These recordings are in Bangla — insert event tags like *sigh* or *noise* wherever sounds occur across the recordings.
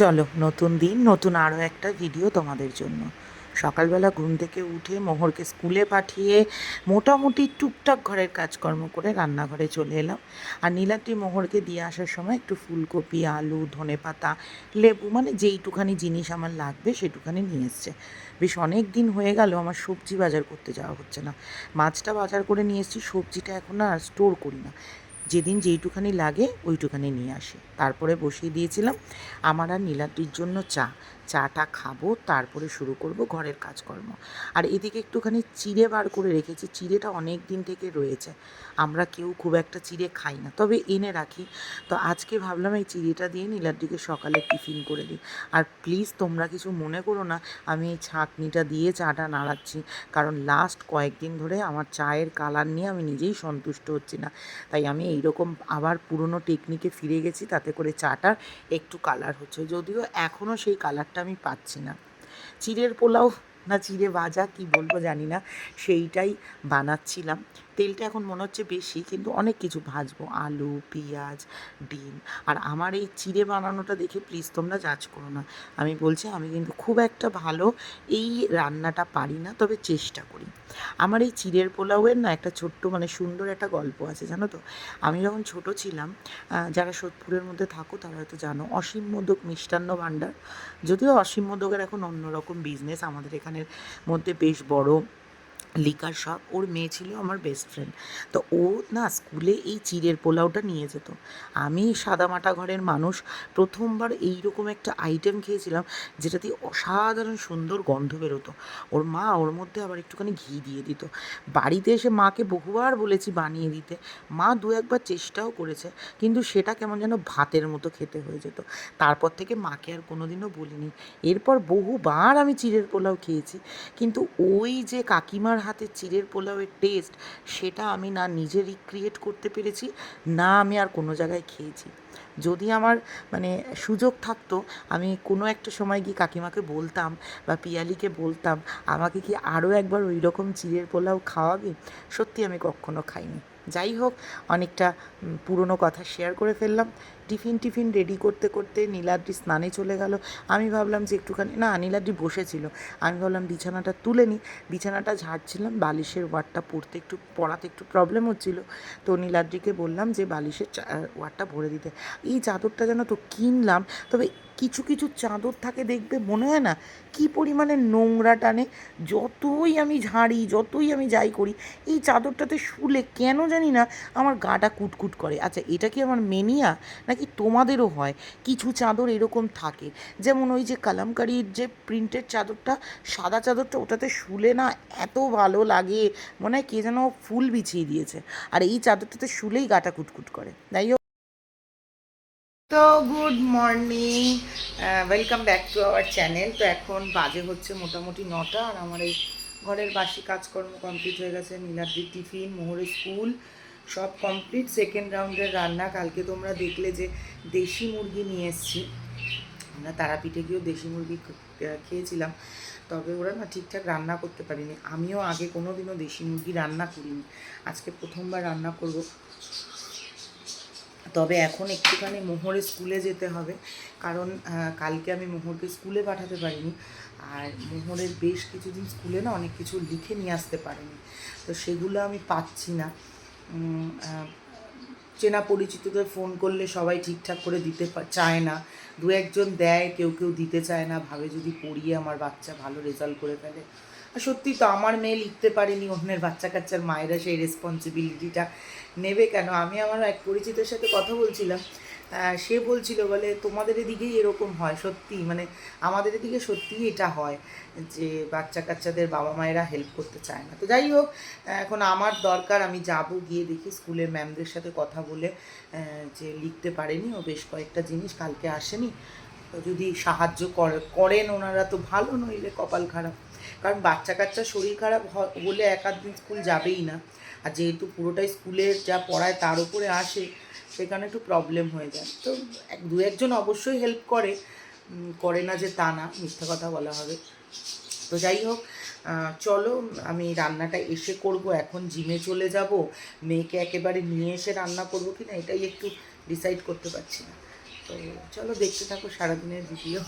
চলো, নতুন দিন, নতুন আরও একটা ভিডিও তোমাদের জন্য। সকালবেলা ঘুম থেকে উঠে মোহরকে স্কুলে পাঠিয়ে মোটামুটি টুকটাক ঘরের কাজকর্ম করে রান্নাঘরে চলে এলাম। আর নীলাদ্রি মোহরকে দিয়ে আসার সময় একটু ফুলকপি, আলু ধনেপাতা লেবু মানে যেইটুখানি জিনিস আমার লাগবে সেটুখানি নিয়ে এসছে। বেশ অনেক দিন হয়ে গেল আমার সবজি বাজার করতে যাওয়া হচ্ছে না। মাছটা বাজার করে নিয়ে এসেছি, সবজিটা এখন আর স্টোর করি না। যেদিন যেইটুখানি লাগে ওইটুখানি নিয়ে আসে। তারপরে বসিয়ে দিয়েছিলাম। আমার আর নীলাদ্রির জন্য চা। চাটা খাব, তারপরে শুরু করব ঘরের কাজকর্ম। আর এদিকে একটুখানি চিড়ে বার করে রেখেছি, চিড়েটা অনেক দিন থেকে রয়েছে। আমরা কেউ খুব একটা চিড়ে খাই না, তবে এনে রাখি। তো আজকে ভাবলাম এই চিড়েটা দিয়ে নীলাদ্রিকে সকালে টিফিন করে দিই। আর প্লিজ তোমরা কিছু মনে করো না, আমি এই ছাঁকনিটা দিয়ে চাটা নাড়াচ্ছি। কারণ লাস্ট কয়েকদিন ধরে আমার চায়ের কালার নিয়ে আমি নিজেই সন্তুষ্ট হচ্ছি না। তাই আমি এইরকম আবার পুরনো টেকনিকে ফিরে গেছি, তাতে করে চাটার একটু কালার হচ্ছে। যদিও এখনও সেই কালারটা আমি পাচ্ছি না। চিড়ের পোলাও না চিড়ে ভাজা কি বলব জানি না। সেইটাই বানাচ্ছিলাম। তেলটা এখন মনে হচ্ছে বেশি, কিন্তু অনেক কিছু ভাজবো, আলু, পেঁয়াজ, ডিম। আর আমার এই চিড়ে বানানোটা দেখে প্লিজ তোমরা জাজ করো না। আমি বলছি, আমি কিন্তু খুব একটা ভালো এই রান্নাটা পারি না, তবে চেষ্টা করি। আমার এই চিড়ের পোলাওয়ের না একটা ছোট্ট মানে সুন্দর একটা গল্প আছে, জানো তো? আমি যখন ছোট ছিলাম যারা সোদপুরের মধ্যে থাকো, তারা হয়তো জানো, অসীম মোদক মিষ্টান্ন ভাণ্ডার। যদিও অসীম মোদকের এখন অন্যরকম বিজনেস আমাদের এখানের মধ্যে বেশ বড় লিকার শপ ওর মেয়ে ছিল আমার বেস্ট ফ্রেন্ড তো ও না স্কুলে এই চিড়ের পোলাওটা নিয়ে যেত। আমি সাদামাটা ঘরের মানুষ, প্রথমবার এই রকম একটা আইটেম খেয়েছিলাম, যেটা দিয়ে অসাধারণ সুন্দর গন্ধ বেরোতো। ওর মা ওর মধ্যে আবার একটুখানি ঘি দিয়ে দিত। বাড়িতে এসে মাকে বহুবার বলেছি বানিয়ে দিতে। মা দু একবার চেষ্টাও করেছে, কিন্তু সেটা কেমন যেন ভাতের মতো খেতে হয়ে যেত। তারপর থেকে মাকে আর কোনোদিনও বলিনি। এরপর বহুবার আমি চিড়ের পোলাও খেয়েছি। কিন্তু ওই যে কাকিমার হাতে চিড়ের পোলাওয়ের টেস্ট সেটা আমি না নিজে রিক্রিয়েট করতে পেরেছি, না আমি আর কোনো জায়গায় খেয়েছি। যদি আমার মানে সুযোগ থাকতো, আমি কোনো একটা সময় গিয়ে কাকিমাকে বলতাম বা পিয়ালিকে বলতাম, আমাকে কি আরও একবার ওই রকম চিড়ের পোলাও খাওয়াবে? সত্যি আমি কখনো খাইনি। যাই হোক, অনেকটা পুরনো কথা শেয়ার করে ফেললাম। টিফিন টিফিন রেডি করতে করতে নীলাদ্রি স্নানে চলে গেল। আমি ভাবলাম যে একটুখানি, না, নীলাদ্রি বসেছিল। আমি ভাবলাম বিছানাটা তুলে নিই বিছানাটা ঝাড়ছিলাম, বালিশের ওয়ারটা পড়তে একটু, পড়াতে একটু প্রবলেম হচ্ছিল। তো নীলাদ্রিকে বললাম যে, বালিশের ওয়ারটা ভরে দিতে। এই চাদরটা যেন তো কিনলাম, তবে কিছু কিছু চাদর থাকে দেখবে, মনে হয় না? কি পরিমাণে নোংরা টানে, যতই আমি ঝাড়ি, যতই আমি যাই করি, এই চাদরটাতে শুলে কেন জানি না আমার গাটা কুটকুট করে। আচ্ছা এটা কি আমার মেনিয়া নাকি তোমাদেরও হয়? কিছু চাদর এরকম থাকে। যেমন ওই যে কালামকারির যে প্রিন্টের চাদরটা, সাদা চাদরটা ওটাতে শুলে না এত ভালো লাগে। মনে হয় কে যেন ফুল বিছিয়ে দিয়েছে। আর এই চাদরটাতে শুলেই গাটা কুটকুট করে। তাই তো good morning welcome back to our channel তো এখন বাজে হচ্ছে মোটামুটি নটা, আর আমার এই ঘরের বাসি কাজকর্ম কমপ্লিট হয়ে গেছে। নীলাদ্রি টিফিন মোহরের স্কুল সব কমপ্লিট সেকেন্ড রাউন্ডের রান্না। কালকে তোমরা দেখলে যে দেশি মুরগি নিয়ে এসেছি। আমরা তারাপীঠে গিয়েও দেশি মুরগি খেয়েছিলাম। তবে ওরা না ঠিকঠাক রান্না করতে পারিনি। আমিও আগে কোনো দিনও দেশি মুরগি রান্না করিনি। আজকে প্রথমবার রান্না করব। তবে এখন একটুখানি মোহরে স্কুলে যেতে হবে। কারণ কালকে আমি মোহরকে স্কুলে পাঠাতে পারিনি। আর মোহরের বেশ কিছুদিন স্কুলে না অনেক কিছু লিখে নিয়ে আসতে পারিনি। তো সেগুলো আমি পাচ্ছি না। চেনা পরিচিতদের ফোন করলে সবাই ঠিকঠাক করে দিতে চায় না। দু একজন দেয়, কেউ কেউ দিতে চায় না। ভাবে যদি পড়িয়ে আমার বাচ্চা ভালো রেজাল্ট করে ফেলে। আর সত্যি তো আমার মেয়ে লিখতে পারেনি, অন্যের বাচ্চা কাচ্চার মায়েরা সেই রেসপন্সিবিলিটিটা নেবে কেন? আমি আমার এক পরিচিতের সাথে কথা বলছিলাম। সে বলছিল, বলে, তোমাদের এদিকেই এরকম হয় সত্যি মানে আমাদের এদিকে সত্যিই এটা হয় যে বাচ্চা কাচ্চাদের বাবা মায়েরা হেল্প করতে চায় না। তো যাই হোক এখন আমার দরকার, আমি যাব গিয়ে দেখি স্কুলের ম্যামদের সাথে কথা বলে যে লিখতে পারেনি, ও বেশ কয়েকটা জিনিস কালকে আসেনি। তো যদি সাহায্য করে, করেন ওনারা তো ভালো, নইলে কপাল খারাপ। কারণ বাচ্চা কাচ্চা শরীর খারাপ হলে এক দিন স্কুল যাবেই না। আর যেহেতু পুরোটাই স্কুলের যা পড়ায় তার উপরে আসে সেখানে একটু প্রবলেম হয়ে যায়। তো এক, দু একজন অবশ্যই হেল্প করে। করে না যে তা না, মিথ্যা কথা বলা হবে। তো যাই হোক চলো, আমি রান্নাটা এসে করব। এখন জিমে চলে যাব। মেয়েকে একেবারে নিয়ে এসে রান্না করব কি না এটাই একটু ডিসাইড করতে পারছি না। তো চলো, দেখতে থাকো সারাদিনের ভিডিও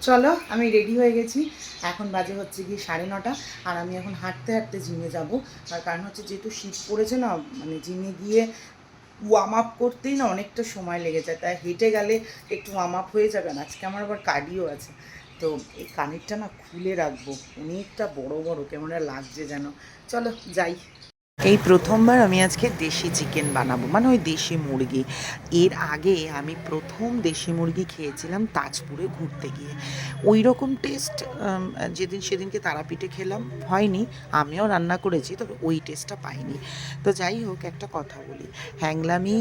চলো, আমি রেডি হয়ে গেছি। এখন বাজে হচ্ছে কি সাড়ে নটা, আর আমি এখন হাঁটতে হাঁটতে জিমে যাব। তার কারণ হচ্ছে যেহেতু শীত পড়েছে না মানে জিমে গিয়ে ওয়ার্ম আপ করতেই না অনেকটা সময় লেগে যায়। তাই হেঁটে গেলে একটু ওয়ার্ম আপ হয়ে যাবে না। আজকে আমার আবার কার্ডিও আছে। তো এই কানেরটা না খুলে রাখব। অনেকটা বড় বড়, কেমন লাগছে যেন। চলো যাই। এই প্রথমবার আমি আজকে দেশি চিকেন বানাবো মানে ওই দেশি মুরগি। এর আগে আমি প্রথম দেশি মুরগি খেয়েছিলাম তাজপুরে ঘুরতে গিয়ে। ওই রকম টেস্ট যেদিন সেদিনকে তারাপীঠে খেলাম, হয়নি, আমিও রান্না করেছি, তবে ওই টেস্টটা পাইনি। তো যাই হোক, একটা কথা বলি। হ্যাংলামি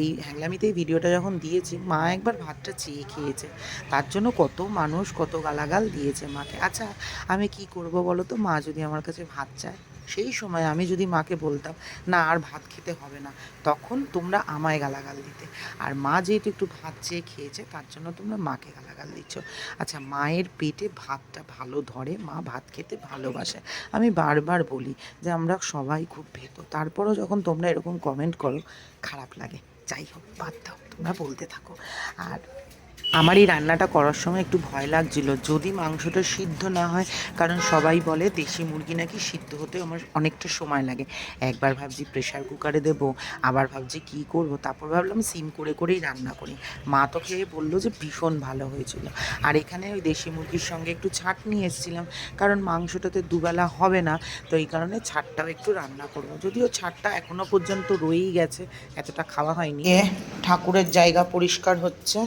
এই হ্যাংলামিতে এই ভিডিওটা যখন দিয়েছি, মা একবার ভাতটা চেয়ে খেয়েছে। তার জন্য কত মানুষ কত গালাগাল দিয়েছে মাকে। আচ্ছা আমি কি করব বলো তো? মা যদি আমার কাছে ভাত চায়। সেই সময় আমি যদি মাকে বলতাম, না, আর ভাত খেতে হবে না। তখন তোমরা আমায় গালাগাল দিতে। আর মা যেহেতু একটু ভাত চেয়ে খেয়েছে, তার জন্য তোমরা মাকে গালাগাল দিচ্ছ। আচ্ছা মায়ের পেটে ভাতটা ভালো ধরে, মা ভাত খেতে ভালোবাসে। আমি বারবার বলি যে, আমরা সবাই খুব ভেতো। তারপরও যখন তোমরা এরকম কমেন্ট করো, খারাপ লাগে। যাই হোক, বাদ দাও, তোমরা বলতে থাকো। আর আমার এই রান্নাটা করার সময় একটু ভয় লাগছিল। যদি মাংসটা সিদ্ধ না হয় কারণ সবাই বলে দেশি মুরগি নাকি সিদ্ধ হতে আমার অনেকটা সময় লাগে। একবার ভাবছি প্রেশার কুকারে দেব আবার ভাবছি কি করব তারপর ভাবলাম সিম করে করেই রান্না করি। মা তো খেয়ে বলল যে ভীষণ ভালো হয়েছিল। আর এখানে ওই দেশি মুরগির সঙ্গে একটু ছাট নিয়ে এসেছিলাম কারণ মাংসটাতে দুবেলা হবে না তো এই কারণে ছাটটাও একটু রান্না করব। যদিও ছাটটা এখনও পর্যন্ত রয়েই গেছে এতটা খাওয়া হয়নি। ঠাকুরের জায়গা পরিষ্কার হচ্ছে।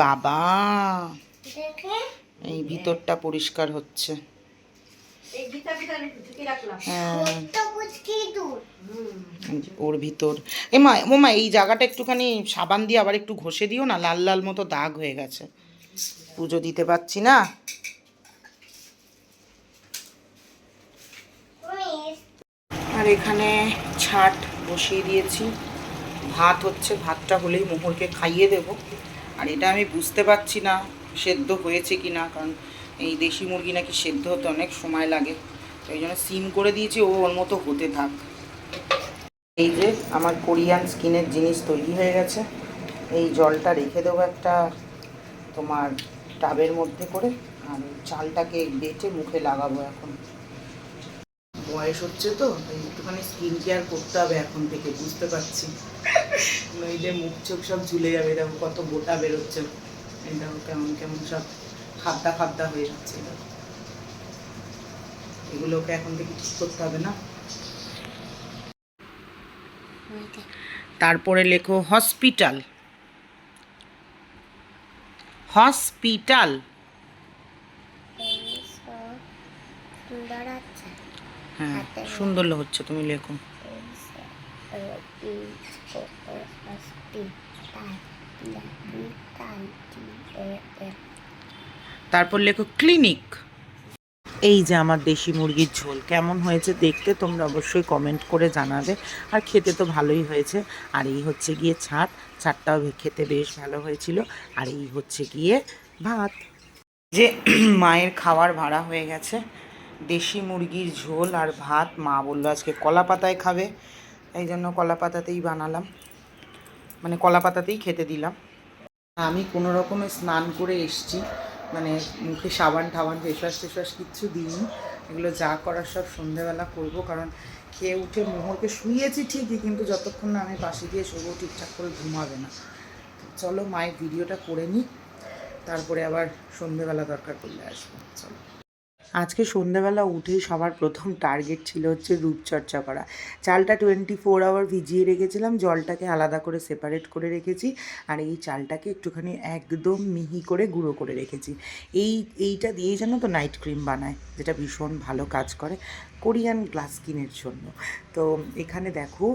বাবা। এই ভিতরটা পরিষ্কার হচ্ছে। হ্যাঁ। ওর ভিতর। এ মা, ও মা, এই জায়গাটা একটুখানি সাবান দিয়ে আবার একটু ঘষে দিও না, লাল লাল মতো দাগ হয়ে গেছে। পুজো দিতে পারছি না। আর এখানে ছাট বসিয়ে দিয়েছি। ভাত হচ্ছে, ভাতটা হলেই মোহরকে খাইয়ে দেব। আর এটা আমি বুঝতে পারছি না সেদ্ধ হয়েছে কি না কারণ এই দেশি মুরগি নাকি সেদ্ধ হতে অনেক সময় লাগে। তো এই জন্য সিম করে দিয়েছি, ও ওর মতো হতে থাক। এই যে আমার কোরিয়ান স্কিনের জিনিস তৈরি হয়ে গেছে। এই জলটা রেখে দেবো একটা তোমার টাবের মধ্যে করে। আর চালটাকে বেটে মুখে লাগাবো এখন। বয়স হচ্ছে তো একটুখানি স্কিন কেয়ার করতে হবে এখন থেকে, বুঝতে পারছি। *laughs* নইলে মুখ চোখ সব ঝুলে যাবে দেখো কত গোটা বেরোচ্ছে। দেখো কেমন কেমন সব খাদ্যা খাদ্যা হয়ে যাচ্ছে এগুলোকে এখন থেকে ঠিক করতে হবে না? তারপরে লেখো, হসপিটাল। হসপিটাল। হ্যাঁ সুন্দর হচ্ছে তুমি লেখো। তারপর লেখো ক্লিনিক এই যে আমার দেশি মুরগির ঝোল, কেমন হয়েছে দেখতে তোমরা অবশ্যই কমেন্ট করে জানাবে। আর খেতে তো ভালোই হয়েছে। আর এই হচ্ছে গিয়ে ছাট। ছাটটাও খেতে বেশ ভালো হয়েছিল। আর এই হচ্ছে গিয়ে ভাত। যে *clears throat* মায়ের খাওয়ার ভাড়া হয়ে গেছে। দেশি মুরগির ঝোল আর ভাত মা বলল আজকে কলা পাতায় খাবে। এই জন্য কলা পাতাতেই বানালাম। মানে কলা পাতাতেই খেতে দিলাম। আমি কোনো রকমে স্নান করে এসছি। মানে মুখে সাবান টাবান ফেসওয়াশ টেসওয়াশ কিচ্ছু দিইনি। এগুলো যা করার সব সন্ধেবেলা করব কারণ খেয়ে উঠে মোহরকে শুয়েছি ঠিকই, কিন্তু যতক্ষণ না আমি পাশে দিয়ে শোবো ঠিকঠাক করে ঘুমাবে না। চলো মায়ের ভিডিওটা করে নিই। তারপরে আবার সন্ধেবেলা দরকার পড়লে আসব। চলো। আজকে সন্ধ্যাবেলা উঠেই সবার প্রথম টার্গেট ছিল হচ্ছে রূপচর্চা করা। চালটা টোয়েন্টি ফোর আওয়ার ভিজিয়ে রেখেছিলাম, জলটাকে আলাদা করে সেপারেট করে রেখেছি, আর এই চালটাকে একটুখানি একদম মিহি করে গুঁড়ো করে রেখেছি। এই, এইটা দিয়েই জানো তো নাইট ক্রিম বানায়, যেটা ভীষণ ভালো কাজ করে। কোরিয়ান গ্লাস স্কিনের জন্য। তো এখানে দেখো,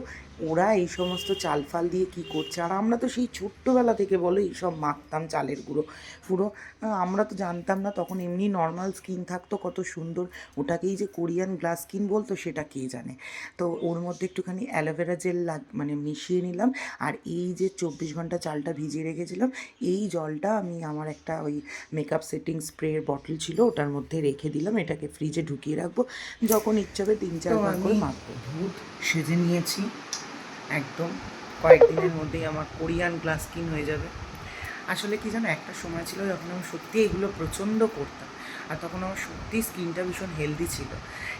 ওরা এই সমস্ত চাল ফাল দিয়ে কি করছে? আর আমরা তো সেই ছোট্টবেলা থেকে বলো এইসব মাখতাম চালের গুঁড়ো। পুরো আমরা তো জানতাম না তখন এমনি নর্মাল স্কিন থাকতো, কত সুন্দর। ওটাকেই যে কোরিয়ান গ্লাস স্কিন বলতো, সেটা কে জানে? তো ওর মধ্যে একটুখানি অ্যালোভেরা জেল লাগ মানে মিশিয়ে নিলাম। আর এই যে চব্বিশ ঘণ্টা চালটা ভিজিয়ে রেখেছিলাম, এই জলটা আমি আমার একটা ওই মেকআপ সেটিং স্প্রের বটল ছিল, ওটার মধ্যে রেখে দিলাম। এটাকে ফ্রিজে ঢুকিয়ে রাখব। যখন হবে তিন চারবার করে মাখবো। দুধ সেজে নিয়েছি একদম। কয়েকদিনের মধ্যেই আমার কোরিয়ান গ্লাস স্কিন হয়ে যাবে। আসলে কি জানো একটা সময় ছিল যখন আমি সত্যি এগুলো প্রচণ্ড করতাম আর তখন আমার সত্যি স্কিনটা ভীষণ হেলদি ছিল।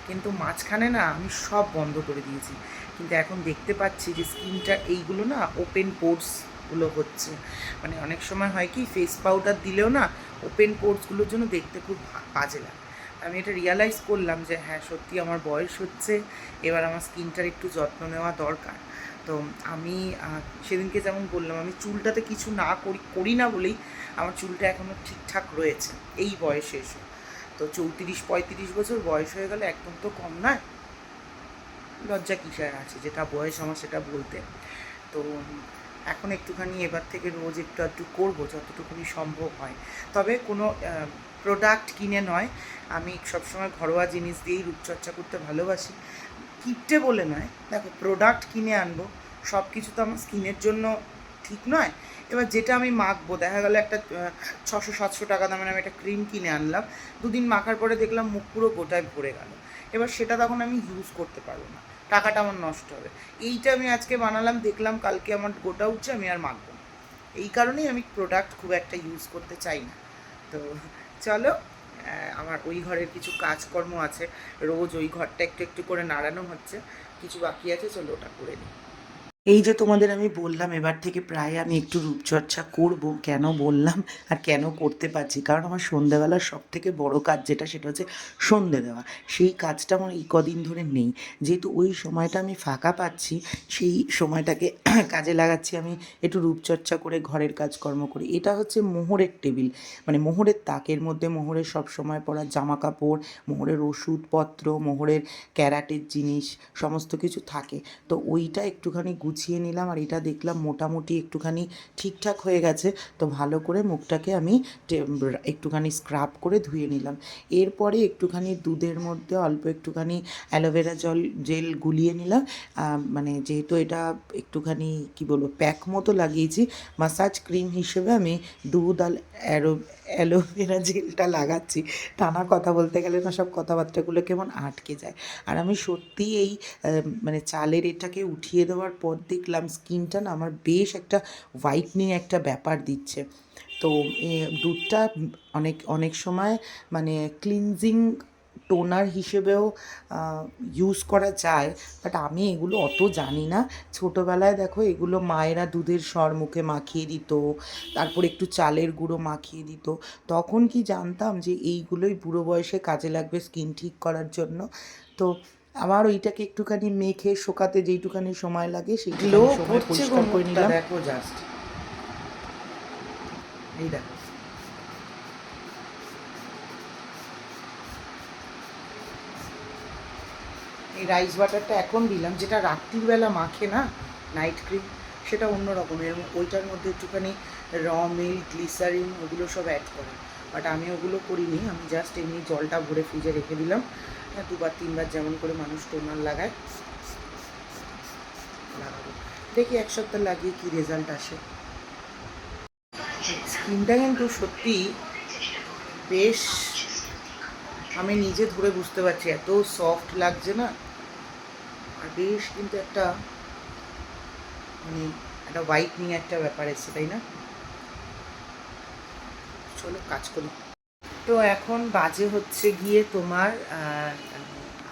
কিন্তু মাঝখানে না আমি সব বন্ধ করে দিয়েছি। কিন্তু এখন দেখতে পাচ্ছি যে স্কিনটা এইগুলো না ওপেন পোর্সগুলো হচ্ছে। মানে অনেক সময় হয় কি ফেস পাউডার দিলেও না ওপেন পোর্সগুলোর জন্য দেখতে খুব বাজে লাগে। আমি এটা রিয়ালাইজ করলাম যে হ্যাঁ সত্যি আমার বয়স হচ্ছে, এবার আমার স্কিনটার একটু যত্ন নেওয়া দরকার। তো আমি সেদিনকে যেমন বললাম, আমি চুলটাতে কিছু না করি করি না বলেই আমার চুলটা এখনও ঠিকঠাক রয়েছে, এই বয়সে এসে। তো চৌত্রিশ, পঁয়ত্রিশ বছর বয়স হয়ে গেলে একদম তো কম নয়। লজ্জা কিসের আছে, যেটা বয়স আমার সেটা বলতে। তো এখন একটুখানি এবার থেকে রোজ একটু একটু করব, যতটুকুনি সম্ভব হয়। তবে কোনো প্রোডাক্ট কিনে নয় আমি সবসময় ঘরোয়া জিনিস দিয়েই রূপচর্চা করতে ভালোবাসি। কিপটে বলে নয়, দেখো প্রোডাক্ট কিনে আনব সব কিছু তো আমার স্কিনের জন্য ঠিক নয়। এবার যেটা আমি মাখবো, দেখা গেলো একটা ছশো সাতশো টাকা দামের আমি একটা ক্রিম কিনে আনলাম, দুদিন মাখার পরে দেখলাম মুখ পুরো গোটায় ভরে গেল। এবার সেটা তখন আমি ইউজ করতে পারব না, টাকাটা আমার নষ্ট হবে। এইটা আমি আজকে বানালাম, দেখলাম কালকে আমার গোটা উঠছে, আমি আর মাখবো না। এই কারণেই আমি প্রোডাক্ট খুব একটা ইউজ করতে চাই না। তো চলো আমার ওই ঘরের কিছু কাজকর্ম আছে। রোজ ওই ঘরটা একটু একটু করে নাড়ানো হচ্ছে। কিছু বাকি আছে, চলো ওটা করে নিই। এই যে তোমাদের আমি বললাম, এবার থেকে প্রায় আমি একটু রূপচর্চা করব। কেন বললাম আর কেন করতে পারছি? কারণ আমার সন্ধ্যাবেলার সব থেকে বড় কাজ যেটা, সেটা হচ্ছে সন্ধে দেওয়া। সেই কাজটা আমার এই কদিন ধরে নেই। যেহেতু ওই সময়টা আমি ফাঁকা পাচ্ছি, সেই সময়টাকে *clears throat* কাজে লাগাচ্ছি আমি একটু রূপচর্চা করে, ঘরের কাজকর্ম করি। এটা হচ্ছে মোহরের টেবিল। মানে মোহরের তাকের মধ্যে মোহরের সব সময় পরা জামা কাপড় মোহরের ওষুধপত্র, মোহরের ক্যারাটের জিনিস, সমস্ত কিছু থাকে। তো ওইটা একটুখানি গুছিয়ে নিলাম আর এটা দেখলাম মোটামুটি একটুখানি ঠিকঠাক হয়ে গেছে। তো ভালো করে মুখটাকে আমি একটুখানি স্ক্রাব করে ধুয়ে নিলাম। এরপরে একটুখানি দুধের মধ্যে অল্প একটুখানি অ্যালোভেরা জল, জেল গুলিয়ে নিলাম। মানে যেহেতু এটা একটুখানি, কি বলব, প্যাক মতো লাগিয়েছি, মাসাজ ক্রিম হিসেবে আমি দুধ আর অ্যারো অ্যালোভেরা জেলটা লাগাচ্ছি টানা কথা বলতে গেলে না সব কথাবার্তাগুলো কেমন আটকে যায়। আর আমি সত্যি এই মানে চালের এটাকে উঠিয়ে দেওয়ার পর দেখলাম স্কিনটা না আমার বেশ একটা হোয়াইটনিং একটা ব্যাপার দিচ্ছে। তো দুধটা অনেক অনেক সময় মানে ক্লিনজিং টোনার হিসেবেও ইউজ করা যায়। বাট আমি এগুলো অত জানি না। ছোটোবেলায় দেখো এগুলো মায়েরা দুধের সর মুখে মাখিয়ে দিত তারপর একটু চালের গুঁড়ো মাখিয়ে দিত। তখন কি জানতাম যে এইগুলোই বুড়ো বয়সে কাজে লাগবে স্কিন ঠিক করার জন্য? তো আবার ওইটাকে একটুখানি মেখে শোকাতে যেইটুখানি সময় লাগে সেগুলো পরিষ্কার করে নিলাম। দেখো জাস্ট এই দেখো। এই রাইস বাটারটা এখন দিলাম যেটা রাত্রির বেলা মাখে না নাইট ক্রিম সেটা অন্য রকমের। ওইটার মধ্যে একটুখানি র মিল্ক গ্লিসারিন ওগুলো সব অ্যাড করে। বাট আমি ওগুলো করিনি আমি জাস্ট এমনি জলটা ভরে ফ্রিজে রেখে দিলাম। হ্যাঁ, দুবার তিনবার যেমন করে মানুষ টোনার লাগায়। লাগাবো। দেখি এক সপ্তাহ লাগিয়ে কি রেজাল্ট আসে। স্কিনটা কিন্তু সত্যি বেশ আমি নিজে ধরে বুঝতে পারছি এত সফট লাগছে না। আর বেশ কিন্তু একটা মানে একটা হোয়াইট নিয়ে একটা ব্যাপার এসছে তাই না? চলো কাজ করি। তো এখন বাজে হচ্ছে গিয়ে তোমার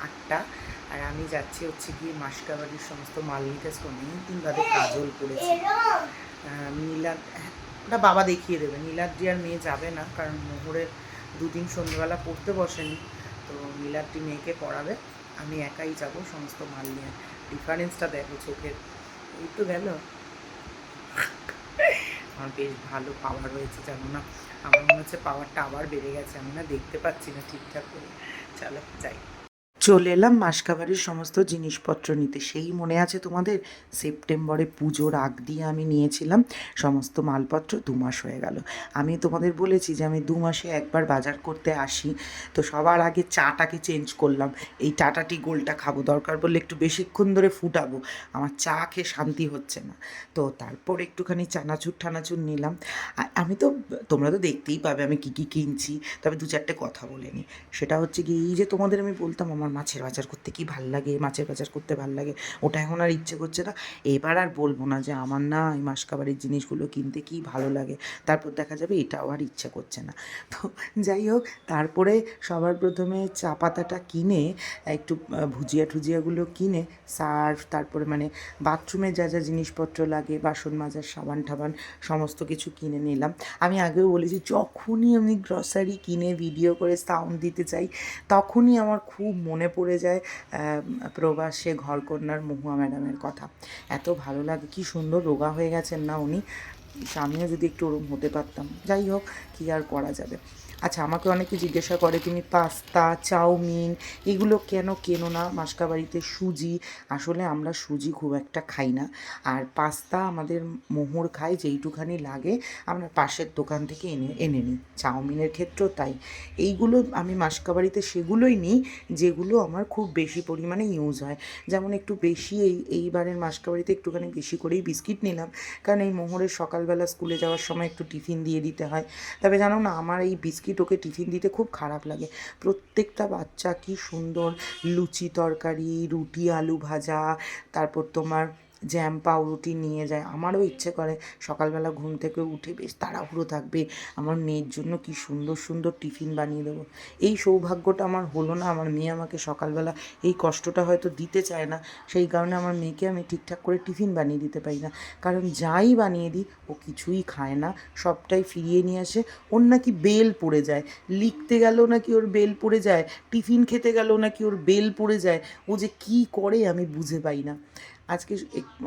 আটটা। আর আমি যাচ্ছি হচ্ছে গিয়ে মাসকাবাড়ির সমস্ত মাল নিতে অনেকদিন বাদে কাজল করেছি। নীলাদ হ্যাঁ, ওটা বাবা দেখিয়ে দেবে। নীলাদ্রি আর মেয়ে যাবে না কারণ মোহরের দুদিন সন্ধ্যেবেলা পড়তে বসেনি। তো নীলাদ্রি মেয়েকে পড়াবে। আমি একাই যাব, সমস্ত মাল নিয়ে। ডিফারেন্সটা দেখো চোখের। এই তো গেল। আমার বেশ ভালো পাওয়ার রয়েছে জানো না? আমার মনে হচ্ছে পাওয়ারটা আবার বেড়ে গেছে, আমি না দেখতে পাচ্ছি না ঠিকঠাক করে। চালাতে যাই। চলে এলাম মাসকাবাড়ির সমস্ত জিনিসপত্র নিতে। সেই মনে আছে তোমাদের? সেপ্টেম্বরে পুজোর আগ দিয়ে আমি নিয়েছিলাম সমস্ত মালপত্র, দু মাস হয়ে গেল। আমি তোমাদের বলেছি যে আমি দু মাসে একবার বাজার করতে আসি, তো সবার আগে চাটাকে চেঞ্জ করলাম। এই টাটাটি গোলটা খাব, দরকার বললে একটু বেশিক্ষণ ধরে ফুটাবো। আমার চা খেয়ে শান্তি হচ্ছে না। তো তারপর একটুখানি চানাচুর টানাচুর নিলাম। আমি তো, তোমরা তো দেখতেই পাবে আমি কী কী কিনছি, তবে দু চারটে কথা বলে নিই সেটা হচ্ছে কি এই যে তোমাদের আমি বলতাম আমার আমার মাছের বাজার করতে কি ভালো লাগে, মাছের বাজার করতে ভালো লাগে, ওটা এখন আর ইচ্ছে করছে না। এবার আর বলব না যে আমার না এই মাসকাবারির জিনিসগুলো কিনতে কি ভালো লাগে, তারপর দেখা যাবে এটাও আর ইচ্ছে করছে না। তো যাই হোক, তারপরে সবার প্রথমে চা পাতাটা কিনে, একটু ভুজিয়া টুজিয়াগুলো কিনে, সার্ফ, তারপরে মানে বাথরুমে যা যা জিনিসপত্র লাগে, বাসন মাজার, সাবান টাবান সমস্ত কিছু কিনে নিলাম। আমি আগেও বলেছি, যখনই আমি গ্রসারি কিনে ভিডিও করে সাউন্ড দিতে চাই, তখনই আমার খুব মনে পড়ে যায় প্রবাসে ঘরকন্যার মহুয়া ম্যাডামের কথা। এত ভালো লাগে, কি সুন্দর রোগা হয়ে গেছেন না উনি? আমিও যদি একটু ওরম হতে পারতাম। যাই হোক, কী আর করা যাবে? আচ্ছা আমাকে অনেকে জিজ্ঞাসা করে, তুমি পাস্তা, চাউমিন, এগুলো কেন কেনো না? মাসকা বাড়িতে সুজি। আসলে আমরা সুজি খুব একটা খাই না। আর পাস্তা আমাদের মোহর খাই যেইটুখানি লাগে, আমরা পাশের দোকান থেকে এনে এনে নিই। চাউমিনের ক্ষেত্রেও তাই। এইগুলো আমি মাসকা বাড়িতে সেগুলোই নিই, যেগুলো আমার খুব বেশি পরিমাণে ইউজ হয়। যেমন একটু বেশি এই, এইবারের মাসকা বাড়িতে একটুখানি বেশি করেই বিস্কিট নিলাম। কারণ এই মোহরের সকালবেলা স্কুলে যাওয়ার সময় একটু টিফিন দিয়ে দিতে হয়। তবে জানো না, আমার এই বিস্কিট ওকে টিফিন দিতে খুব খারাপ লাগে। প্রত্যেকটা বাচ্চা কি সুন্দর, লুচি তরকারি, রুটি, আলু ভাজা, তারপর তোমার জ্যাম পাউরুটি নিয়ে যায়। আমারও ইচ্ছে করে। সকালবেলা ঘুম থেকে উঠে বেশ তাড়াহুড়ো থাকবে। আমার মেয়ের জন্য কি সুন্দর সুন্দর টিফিন বানিয়ে দেবো। এই সৌভাগ্যটা আমার হলো না। আমার মেয়ে আমাকে সকালবেলা এই কষ্টটা হয়তো দিতে চায় না। সেই কারণে আমার মেয়েকে আমি ঠিকঠাক করে টিফিন বানিয়ে দিতে পারি না। কারণ যাই বানিয়ে দিই, ও কিছুই খায় না। সবটাই ফিরিয়ে নিয়ে আসে। ওর নাকি বেল পড়ে যায়। লিখতে গেলেও নাকি ওর বেল পড়ে যায়। টিফিন খেতে গেলেও নাকি ওর বেল পড়ে যায়। ও যে কী করে আমি বুঝে পাই না। আজকে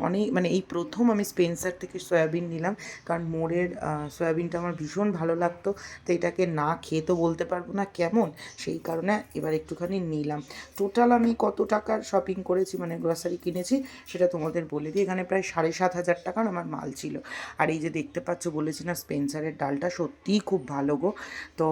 অনেক মানে এই প্রথম আমি স্পেন্সার থেকে সয়াবিন নিলাম, কারণ মোড়ের সয়াবিনটা আমার ভীষণ ভালো লাগতো, তো এটাকে না খেয়ে তো বলতে পারব না কেমন, সেই কারণে এবার একটুখানি নিলাম। টোটাল আমি কত টাকার শপিং করেছি মানে গ্রসারি কিনেছি, সেটা তোমাদের বলে দিই, এখানে প্রায় সাড়ে সাত হাজার টাকার আমার মাল ছিল। আর এই যে দেখতে পাচ্ছ, বলেছি না স্পেন্সারের ডালটা সত্যিই খুব ভালো গো, তো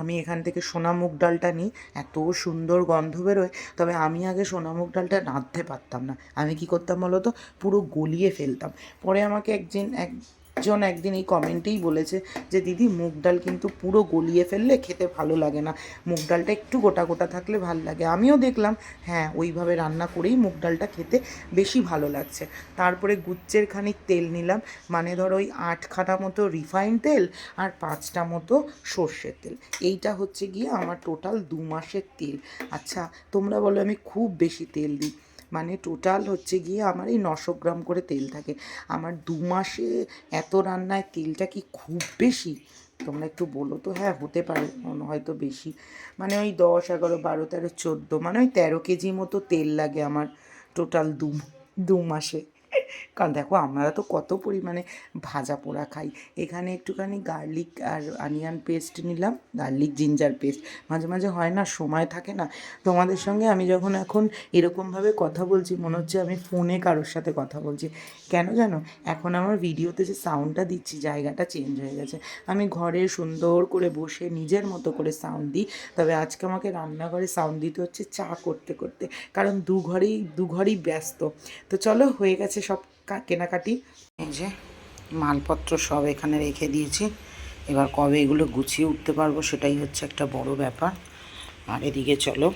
আমি এখান থেকে সোনা মুগ ডালটা নিই, এত সুন্দর গন্ধ বেরোয়, তবে আমি আগে সোনা মুগ ডালটা রাঁধতে পারতাম না, আমি কি করতাম? বলো তো পুরো গলিয়ে ফেলতাম। পরে আমাকে একদিন, একজন একদিন এই কমেন্টেই বলেছে যে, দিদি, মুগ ডাল কিন্তু পুরো গলিয়ে ফেললে খেতে ভালো লাগে না। মুগ ডালটা একটু গোটা গোটা থাকলে ভালো লাগে। আমিও দেখলাম হ্যাঁ ওইভাবে রান্না করেই মুগ ডালটা খেতে বেশি ভালো লাগছে। তারপরে গুচ্ছের খানিক তেল নিলাম মানে ধরো ওই আটখানা মতো রিফাইন তেল আর পাঁচটা মতো সর্ষের তেল। এইটা হচ্ছে গিয়ে আমার টোটাল দু মাসের তেল। আচ্ছা তোমরা বলো আমি খুব বেশি তেল দিই। মানে টোটাল হচ্ছে গিয়ে আমার এই নশো গ্রাম করে তেল থাকে। আমার দু মাসে এত রান্নায় তেলটা কি খুব বেশি? তোমরা একটু বলো তো হ্যাঁ হতে পারে মনে হয়তো বেশি। মানে ওই দশ, এগারো, বারো, তেরো, চোদ্দ মানে ওই তেরো কেজি মতো তেল লাগে আমার টোটাল দু দু মাসে। কারণ দেখো আমরা তো কত পরিমাণে ভাজা পোড়া খাই। এখানে একটুখানি গার্লিক আর অনিয়ন পেস্ট নিলাম, গার্লিক জিঞ্জার পেস্ট। মাঝে মাঝে হয় না, সময় থাকে না। তোমাদের সঙ্গে আমি যখন এখন এরকমভাবে কথা বলছি, মনে হচ্ছে আমি ফোনে কারোর সাথে কথা বলছি। কেন জানো? এখন আমার ভিডিওতে যে সাউন্ডটা দিচ্ছি, জায়গাটা চেঞ্জ হয়ে গেছে। আমি ঘরে সুন্দর করে বসে নিজের মতো করে সাউন্ড দিই। তবে আজকে আমাকে রান্নাঘরে সাউন্ড দিতে হচ্ছে চা করতে করতে। কারণ দু ঘরেই দু ঘরেই ব্যস্ত। তো চলো, হয়ে গেছে সব কেনাকাটি। এই যে মালপত্র সব এখানে রেখে দিয়েছি। এবার কবে এগুলো গুছিয়ে উঠতে পারব সেটাই হচ্ছে একটা বড় ব্যাপার। আর এদিকে চলো,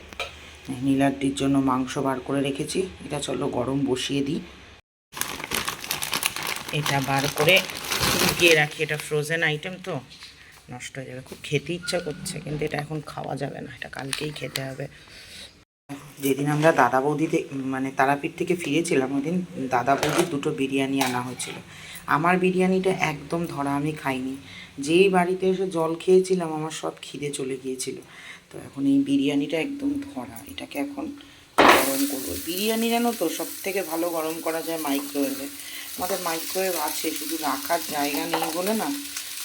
নীলাদ্রির জন্য মাংস বার করে রেখেছি। এটা চলো গরম বসিয়ে দিই। এটা বার করে লুকিয়ে রাখি। এটা ফ্রোজেন আইটেম তো, নষ্ট হয়ে যাবে। খুব খেতে ইচ্ছা করছে, কিন্তু এটা এখন খাওয়া যাবে না। এটা কালকেই খেতে হবে। যেদিন আমরা দাদা বৌদিতে মানে তারাপীঠ থেকে ফিরেছিলাম, ওই দিন দাদা বৌদির দুটো বিরিয়ানি আনা হয়েছিল। আমার বিরিয়ানিটা একদম ধরা আমি খাইনি। যেই বাড়িতে এসে জল খেয়েছিলাম, আমার সব খিদে চলে গিয়েছিল। তো এখন এই বিরিয়ানিটা একদম ধরা। এটাকে এখন গরম করব। বিরিয়ানি জানো তো সব থেকে ভালো গরম করা যায় মাইক্রোওয়েভে আমাদের মাইক্রোওয়েভ আছে, শুধু রাখার জায়গা নেই বলে না,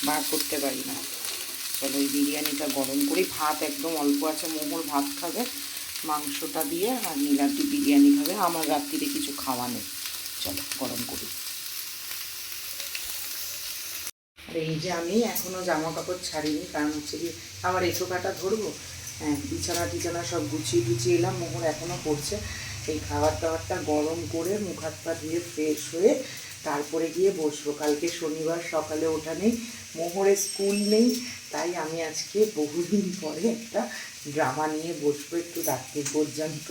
বার করতে পারি না। চলো ওই বিরিয়ানিটা গরম করি। ভাত একদম অল্প আছে, মোমোর ভাত খাবে। মাংসটা দিয়ে আর নীলাদ্রি বিরিয়ানি খাবে আমার রাত্রিরে কিছু খাওয়া নেই। চলো, গরম করি। আর এই যে আমি এখনও জামা কাপড় ছাড়িনি, কারণ হচ্ছে কি আবার এসো কাটা ধরবো। হ্যাঁ বিছানা টিছানা সব গুছিয়ে গুছিয়ে এলাম মোহর এখনও পড়ছে এই খাবার দাবারটা গরম করে মুখ হাত পা ধুয়ে ফ্রেশ হয়ে তারপরে গিয়ে বসবো। কালকে শনিবার সকালে ওঠা নেই, মোহরে স্কুল নেই, তাই আমি আজকে বহুদিন পরে একটা ড্রামা নিয়ে বসবো একটু রাত্রি পর্যন্ত।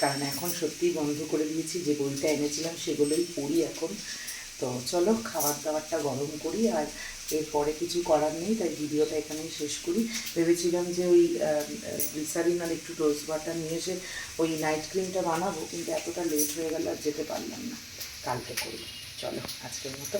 কারণ এখন সত্যিই বন্ধ করে দিয়েছি, যে বইটা এনেছিলাম সেগুলোই পড়ি এখন। তো চলো খাবার দাবারটা গরম করি আর এরপরে কিছু করার নেই, তাই ভিডিওটা এখানেই শেষ করি। ভেবেছিলাম যে ওই গ্লিসারিন আর একটু রোজ বাটার নিয়ে এসে ওই নাইট ক্রিমটা বানাবো, কিন্তু এতটা লেট হয়ে গেল আর যেতে পারলাম না। কালকে করি চলো আজকের মতো